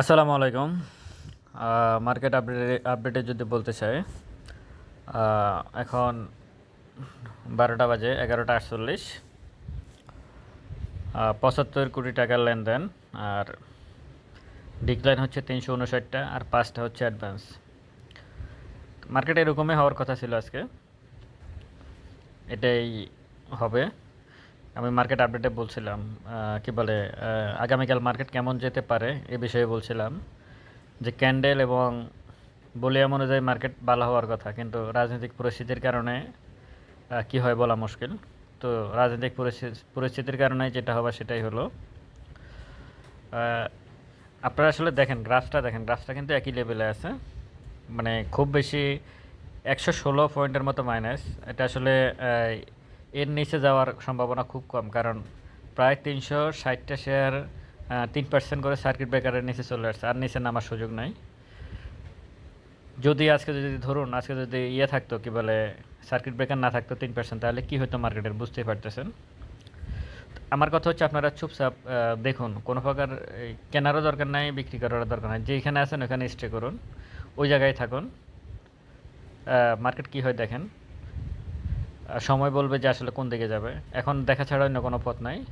আসসালামু আলাইকুম। মার্কেট আপডেটে আপডেটে যদি বলতে চাই এখন বারোটা বাজে, এগারোটা আটচল্লিশ। পঁচাত্তর কোটি টাকার লেনদেন, আর ডিক্লাইন হচ্ছে তিনশো উনষাটটা, আর পাঁচটা হচ্ছে অ্যাডভান্স মার্কেটে এরকমই হওয়ার কথা ছিল আজকে। এটাই হবে। আমি মার্কেট আপডেটে বলছিলাম কি বলে আগামীকাল মার্কেট কেমন যেতে পারে এ বিষয়ে বলছিলাম যে ক্যান্ডেল এবং বলিয়াম অনুযায়ী মার্কেট ভালো হওয়ার কথা, কিন্তু রাজনৈতিক পরিস্থিতির কারণে কি হয় বলা মুশকিল। তো রাজনৈতিক পরিস্থিতি- পরিস্থিতির কারণে যেটা হবে সেটাই হলো আপনারা আসলে দেখেন গ্রাফটা দেখেন গ্রাফটা কিন্তু একই লেভেলে আছে। মানে খুব বেশি একশো ষোলো পয়েন্টের মতো মাইনাস এটা আসলে এর নিচে যাওয়ার সম্ভাবনা খুব কম, কারণ প্রায় তিনশো ষাটটা শেয়ার তিন পার্সেন্ট করে সার্কিট ব্রেকারের নিচে চলে আসছে, আর নিচে নামার সুযোগ নাই। যদি আজকে যদি ধরুন, আজকে যদি ইয়ে থাকতো, কি বলে সার্কিট ব্রেকার না থাকতো তিন পার্সেন্ট তাহলে কী হতো মার্কেটের বুঝতেই পারতেছেন? আমার কথা হচ্ছে আপনারা চুপচাপ দেখুন, কোনো প্রকার কেনারও দরকার নাই, বিক্রি করারও দরকার নাই, যেখানে আছেন ওখানে স্টে করুন, ওই জায়গায় থাকুন। মার্কেট কী হয় দেখেন সময় বলবে যে আসলে কোন দিকে যাবে। এখন দেখা ছাড়া অন্য কোনো পথ নাই।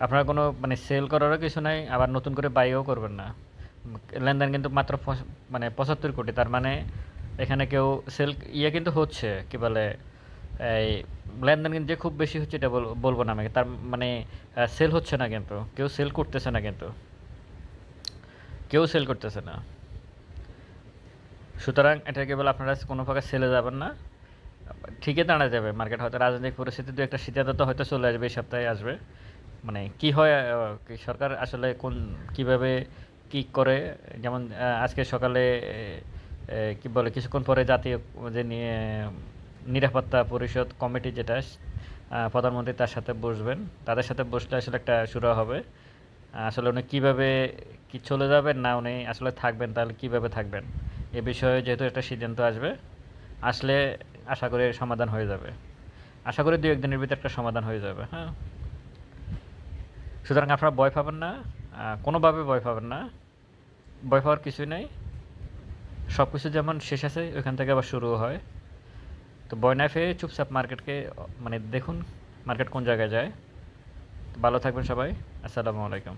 আপনার কোনো মানে সেল করারও কিছু নাই, আবার নতুন করে বাইও করবেন না। লেনদেন কিন্তু মাত্র মানে পঁচাত্তর কোটি, তার মানে এখানে কেউ সেল ইয়ে কিন্তু হচ্ছে, কি বলে, এই লেনদেন কিন্তু যে খুব বেশি হচ্ছে এটা বল- বলব না আমি, তার মানে সেল হচ্ছে না কিন্তু, কেউ সেল করতেছে না কিন্তু। কেউ সেল করতেছে না। সুতরাং এটা কেবল আপনারা কোনো প্রকার সেলে যাবেন না। ঠিকই দাঁড়া যাবে মার্কেট হয়তো রাজনৈতিক পরিস্থিতি দু একটা সিদ্ধান্ত হয়তো চলে আসবে, এই সপ্তাহে আসবে। মানে কি হয় সরকার আসলে কোন, কীভাবে কি করে, যেমন আজকে সকালে কি বলে, কিছুক্ষণ পরে জাতীয় যে নিরাপত্তা পরিষদ কমিটি যেটা প্রধানমন্ত্রী তার সাথে বসবেন। তাদের সাথে বসলে আসলে একটা শুরু হবে। আসলে উনি কীভাবে কি চলে যাবেন, না উনি আসলে থাকবেন, তাহলে কীভাবে থাকবেন? এ বিষয়ে যেহেতু একটা সিদ্ধান্ত আসবে, আসলে আশা করি সমাধান হয়ে যাবে। আশা করি দু একদিনের ভিতরে একটা সমাধান হয়ে যাবে হ্যাঁ। সুতরাং আপনারা ভয় পাবেন না কোনোভাবে ভয় পাবেন না। ভয় পাওয়ার কিছুই নেই। সব কিছু যেমন শেষ আছে, ওইখান থেকে আবার শুরু হয়। তো ভয় না পেয়ে চুপচাপ মার্কেটকে মানে দেখুন মার্কেট কোন জায়গায় যায়। ভালো থাকবেন সবাই। আসসালামু আলাইকুম।